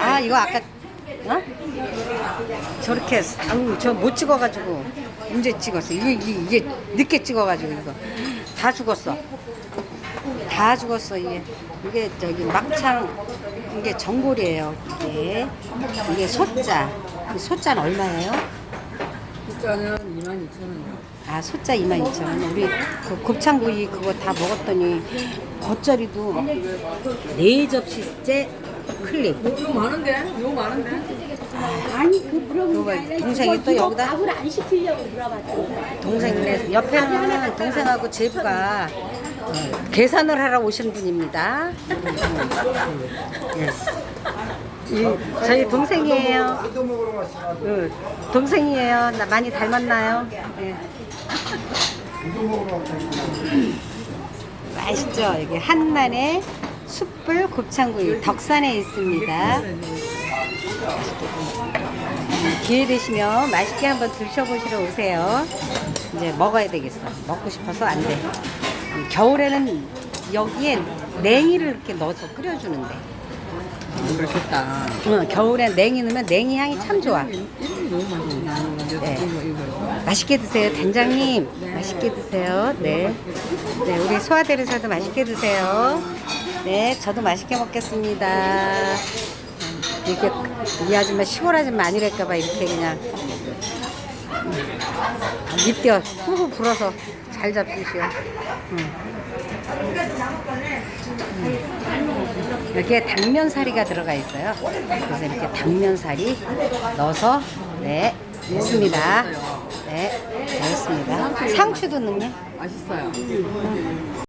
아 이거 아까 어? 저렇게 아우 저 못 찍어가지고 문제 찍었어. 이거 이게, 이게 늦게 찍어가지고 이거 다 죽었어. 다 죽었어 이게 이게 저기 막창 이게 전골이에요. 이게 이게 소자. 이 소자는 얼마예요? 숫자는 22,000원이요. 아 소자 22,000원. 우리 그 곱창구이 그거 다 먹었더니 겉절이도 네 접시째 클립. 이거 많은데? 이거 많은데? 아니 그 물어본 게 아니라 동생이 이거- 또 이거 여기다? 밥을 안 시키려고 물어봤어. 동생네 옆에는 동생하고 제부가 어, 계산을 하러 오신 분입니다. 예. 이, 저희 동생이에요. 응, 동생이에요. 나 많이 닮았나요? 예. 맛있죠? 여기 한란의 숯불 곱창구이 덕산에 있습니다. 기회 되시면 맛있게 한번 드셔보시러 오세요. 이제 먹어야 되겠어. 먹고 싶어서 안 돼. 음, 겨울에는 여기에 냉이를 이렇게 넣어서 끓여주는데. 좋다. 응, 겨울엔 냉이 넣으면 냉이 향이 참 좋아. 맛있네. 네. 맛있게 드세요. 단장님, 맛있게 드세요. 네. 네, 우리 소아대리사도 맛있게 드세요. 네, 저도 맛있게 먹겠습니다. 음, 이렇게, 이 아줌마 시골 아줌마 아니랄까봐 이렇게 그냥. 음, 밑뼈 후후 불어서 잘 잡수시오. 음. 여기에 당면사리가 들어가 있어요. 그래서 이렇게 당면사리 넣어서 네 넣습니다. 네 넣습니다. 상추도 넣네. 맛있어요.